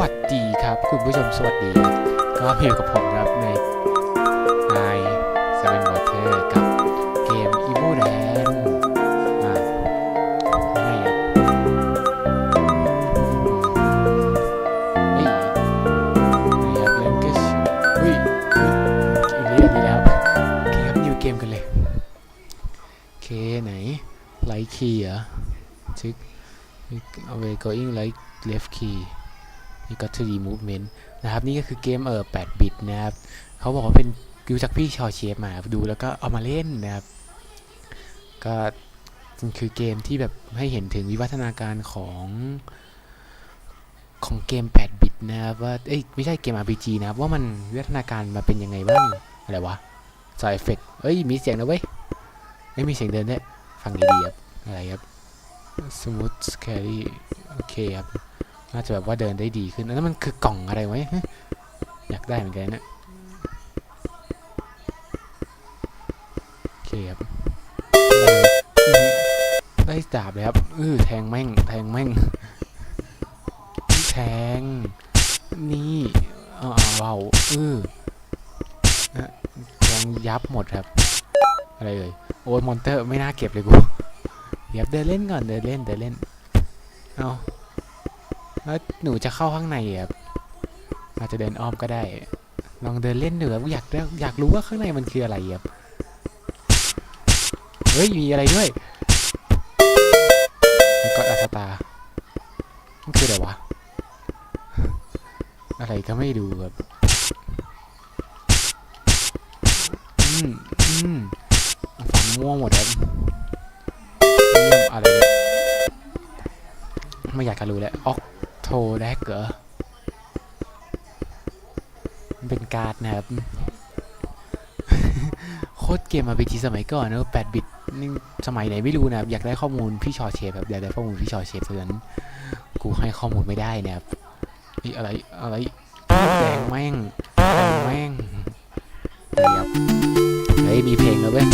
วัสดีครับ คุณผู้ชมสวัสดี ก็มาอยู่กับผมครับในในเซเว่นวอเตอร์กับเกม e v o l a n d อ่ายังไงครับเฮ้ยนี่ครับ language อุ้ยอุ้ยอีกนิดเดียวโอเคครับ new เกมกันเลยโอเคไหน right key เหรอชึก away going right left key นี่ก็ 3D movement นะครับนี่ก็คือเกมเออ8บิตนะครับเขาบอกว่าเป็นกิวจากพี่ชอเชฟมาดูแล้วก็เอามาเล่นนะครับ ก็คือเกมที่แบบให้เห็นถึงวิวัฒนาการของของเกม 8 บิตนะครับว่า เอ้ย ไม่ใช่เกม RPG นะครับ ว่ามันวิวัฒนาการมาเป็นยังไงบ้าง อะไรวะซอยเอฟเฟกเอ้ย มีเสียงนะเว้ย ไม่มีเสียงเดินด้วยฟังดีๆครับ อะไรครับ smooth carry โอเคครับ น่าจะแบบว่าเดินได้ดีขึ้นแล้วมันคือกล่องอะไรไว้อยากได้เหมือนกันนะโอเคครับได้ดาบเลยครับอือแทงแม่งแทงแม่งแทงนี่เอาเอาเอาอือนะแทงยับหมดครับ อะไรเอ่ยโอ้ยมอนเตอร์ไม่น่าเก็บเลยกูเดี๋ยวเดินเล่นก่อนเดินเล่นเดินเล่นเอา แล้วหนูจะเข้าข้างในอะอาจจะเดินอ้อมก็ได้ ลองเดินเล่นดูครับอยากอยากรู้ว่าข้างในมันคืออะไรครับเฮ้ย มีอะไรด้วยกอดอัสตามันคืออะไรวะ อะไรก็ไม่ดูครับ อืม อืมฝันม่วงหมดครับเยี่ยมอะไรเนี่ยไม่อยากจะรู้แล้วออก โทแรกเหรอมันเป็นการ์ดนะครับ โคตรเกมมาไปทีสมัยก่อนนะ8บิตนี่สมัยไหนไม่รู้นะครับ อยากได้ข้อมูลพี่ชอเชฟแบบอยากได้ข้อมูลพี่ชอเชฟเท่านั้นกูให้ข้อมูลไม่ได้นะครับนี่อะไรอะไรแดงแม่งแดงแม่งนี่ครับเฮ้ยมีเพลงแล้วเว้ย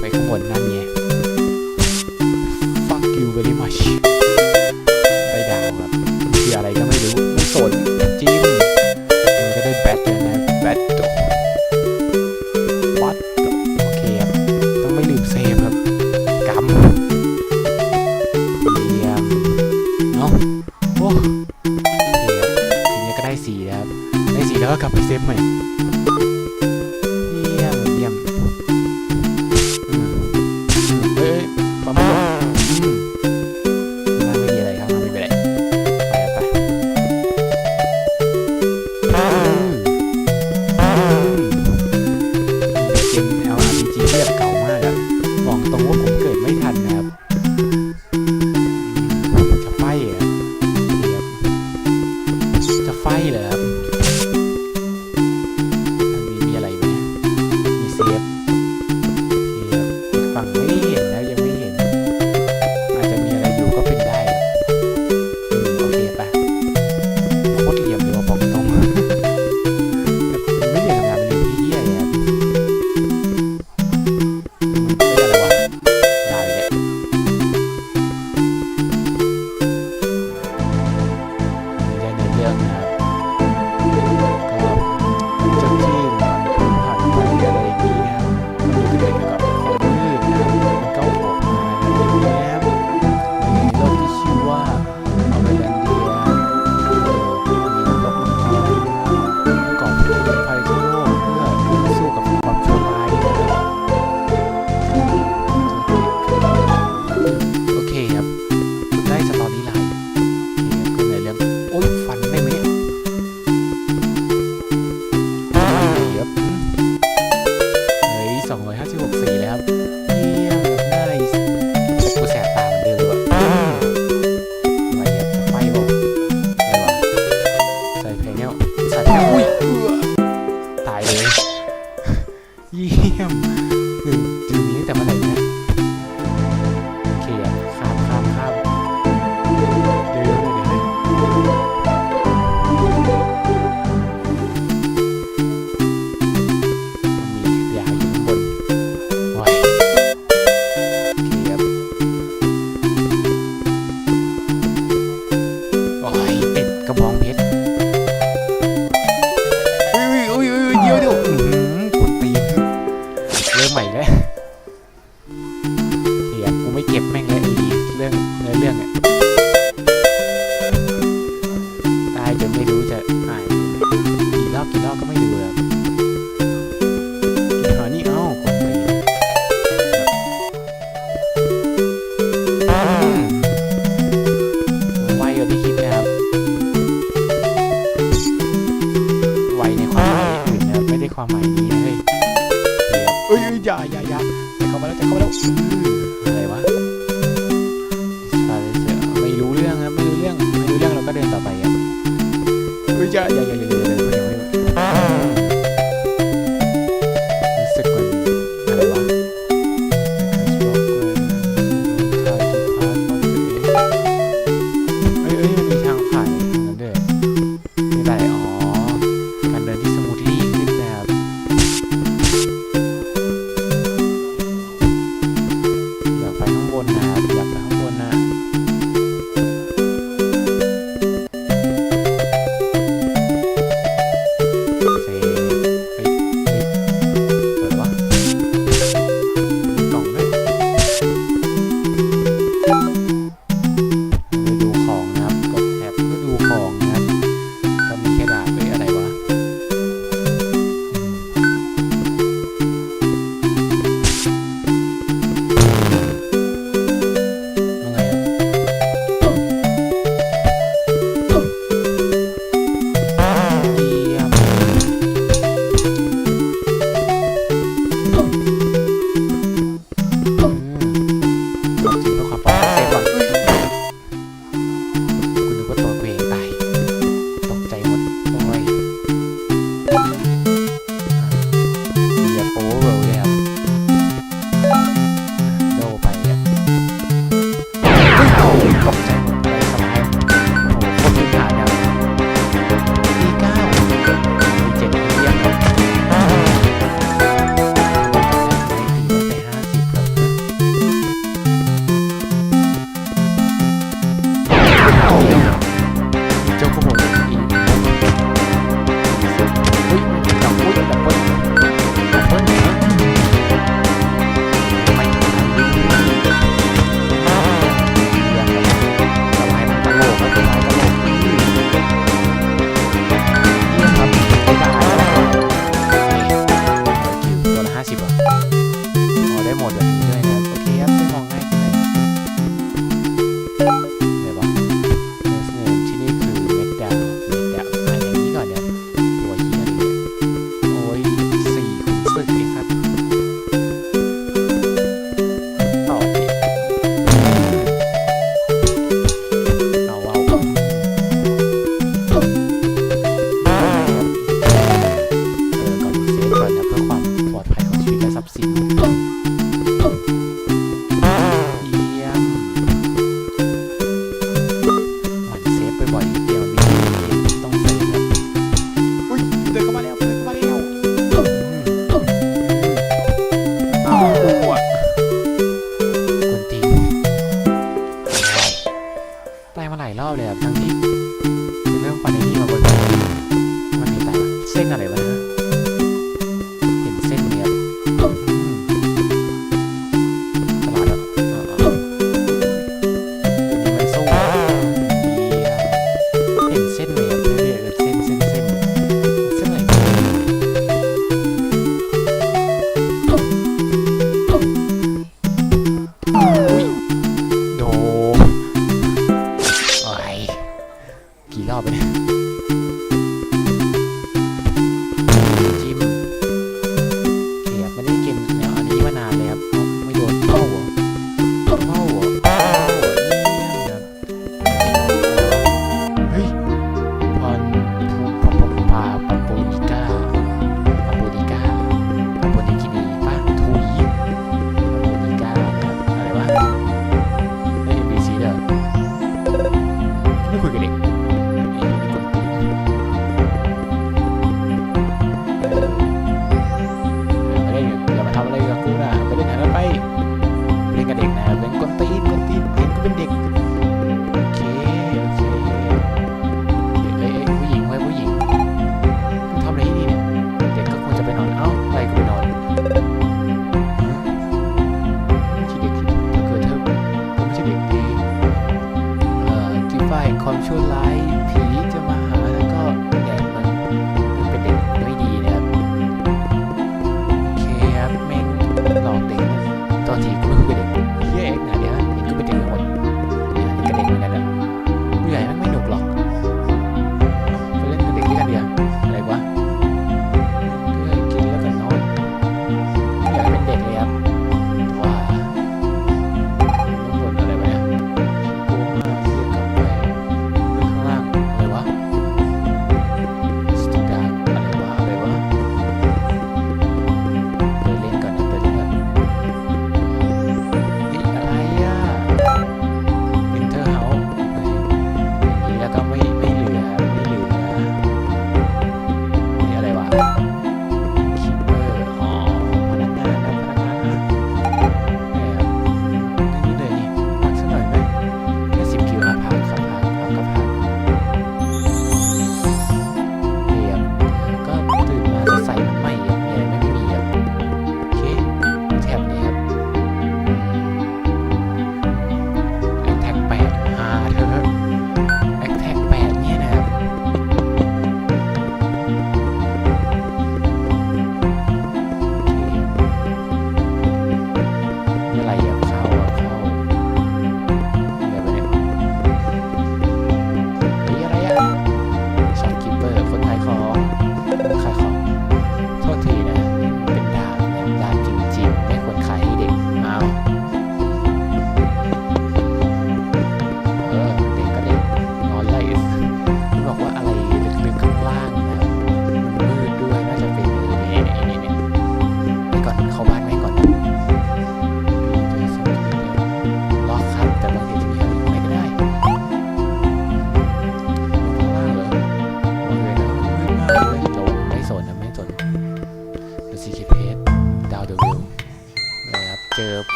ไปก็บไว้ข้างบนนั่นไง fuck you very much ไม่เก็บแม่งเลยเรื่องเรื่องเนี่ย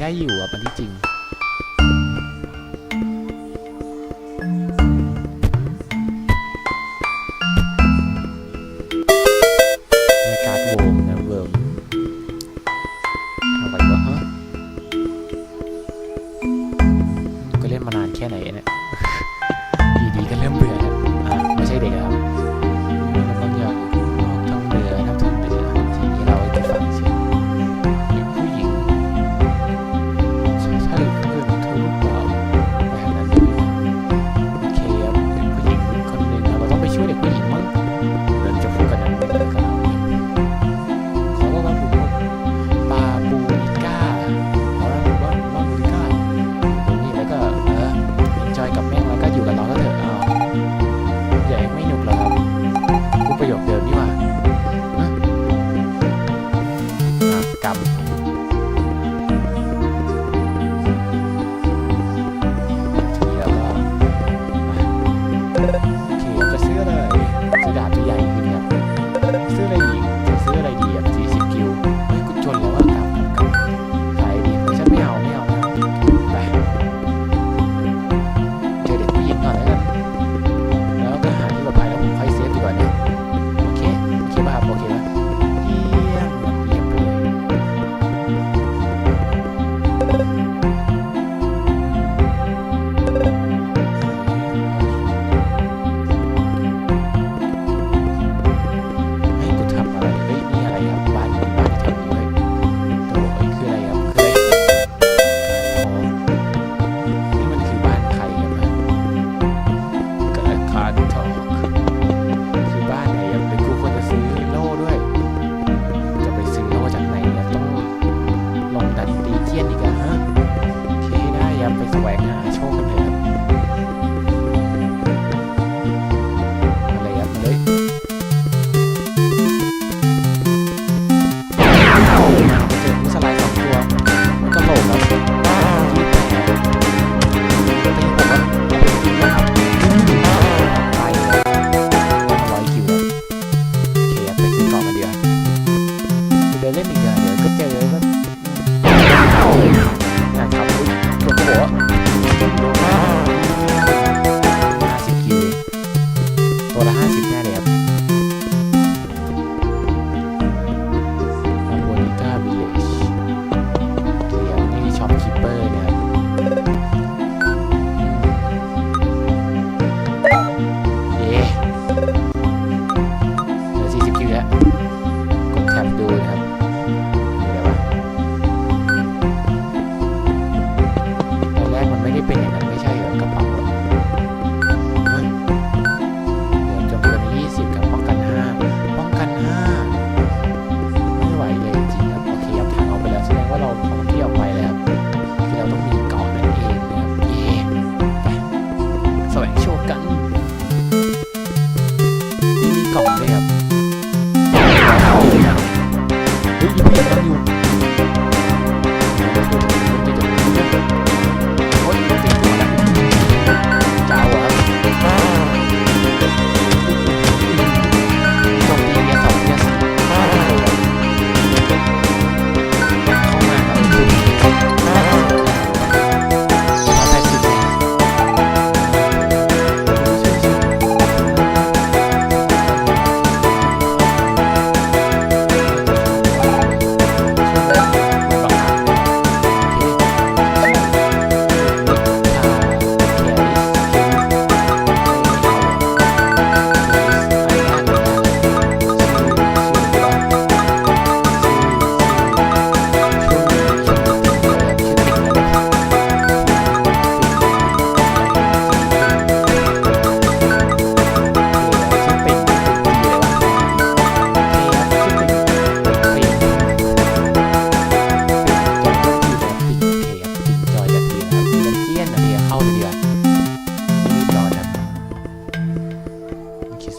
ได้อยู่อะมันที่จริง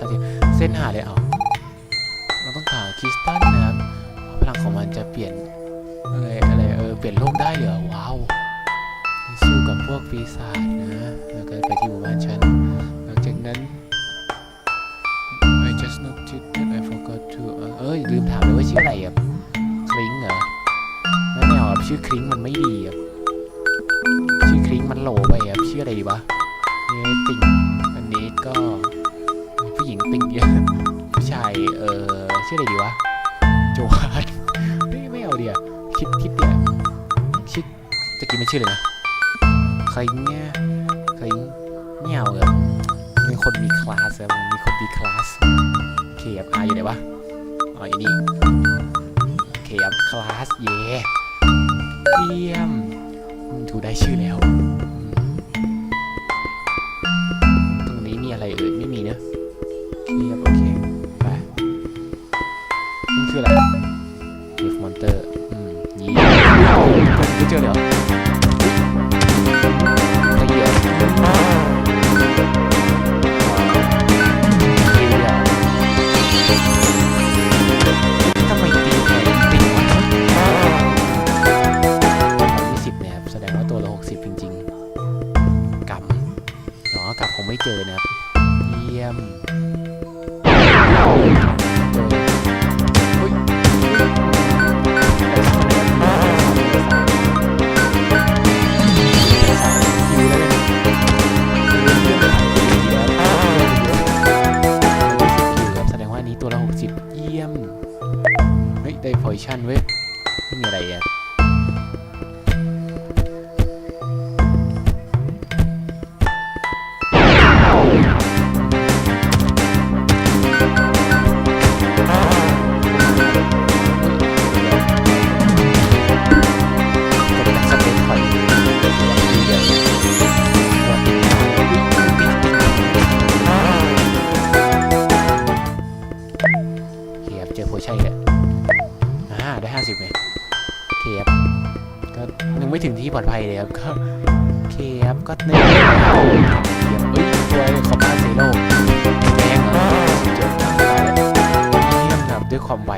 สเส้นหาเลยเอาเราต้องหาคริสตัลนะครับพลังของมันจะเปลี่ยนอะไรอะไรเออเปลี่ยนโลกได้เหรอว้าวสู้กับพวกปีศาจนะแล้วก็ไปที่หมู่บ้านฉันหลังจากนั้น I just noticed that I forgot to เอ้ยลืมถามเลยว่าชื่ออะไรอะคลิงเหรอไม่แนวอะชื่อคลิงมันไม่ดีอะชื่อคลิงมันโหลไปอะชื่ออะไรดีวะเนี่ยติ่งอันนี้ก็ ชื่ออะไรดีวะ โจวานไม่ไม่เอาเดียคิดคิดเดียชิดจะกินไม่ชื่อเลยนะ ใครเงี้ยใครเงี้ยเอาเลยมีคนมีคลาสอะมีคนมีคลาสเคฟอาอยู่ไหนวะ อ๋ออยู่นี่เคฟคลาส เย่เยี่ยมถูได้ชื่อแล้ว anh với. Người này à, อดภัยเลยครับก็เคครับก็หนึ่งเดียวเอ้ยด้วบ้าเซโร่แดงเจอจับไล้เยี่ยมครัด้วยความไว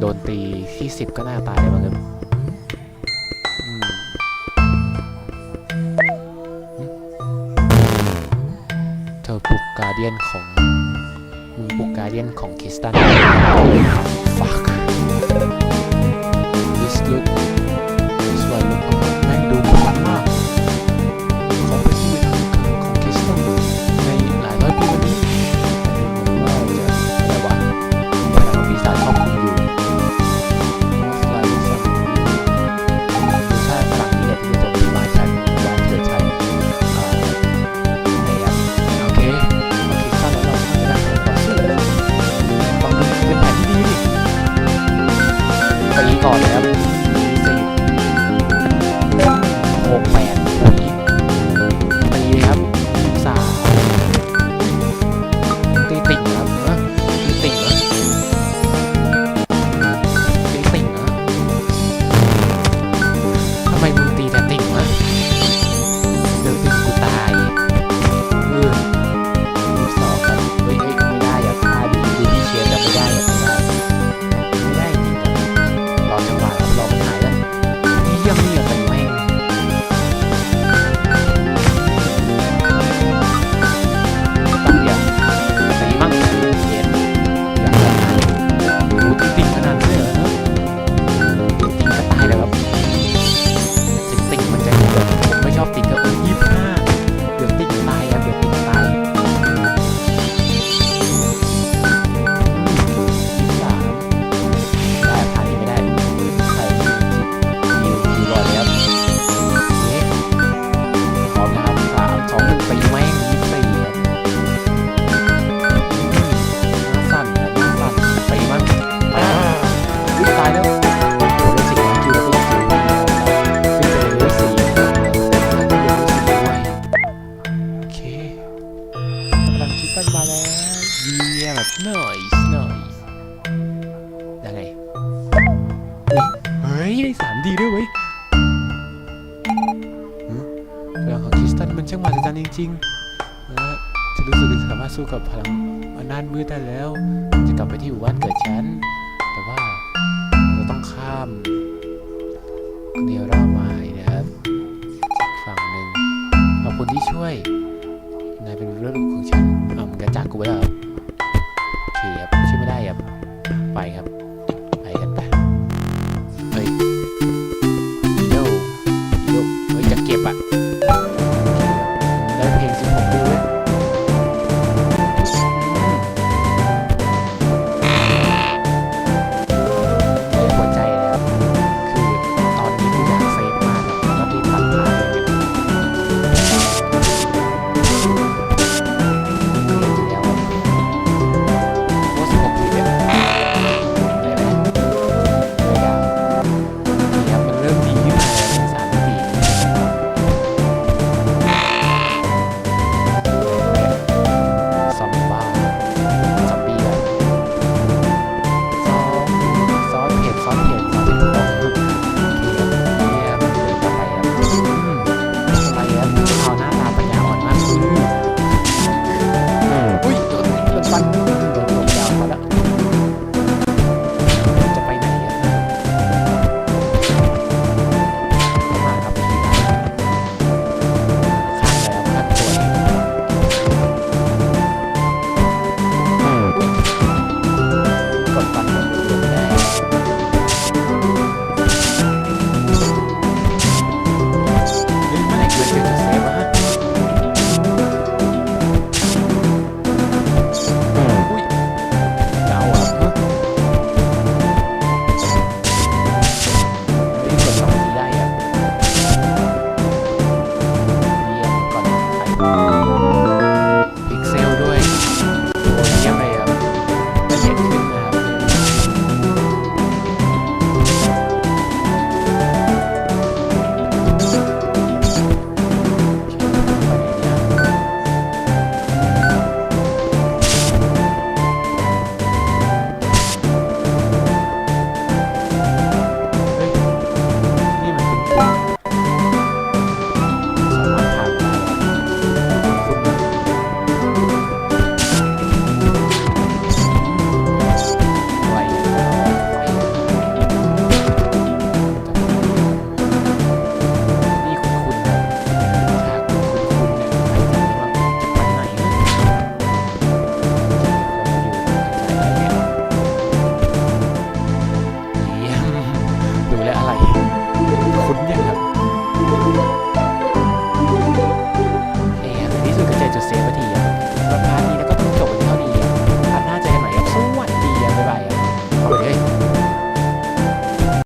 โดนตีที่สิบก็น่าตายมั้งครับเธอปลุกการเดียนของมึงปุกการเดียนของคิสตันฟัก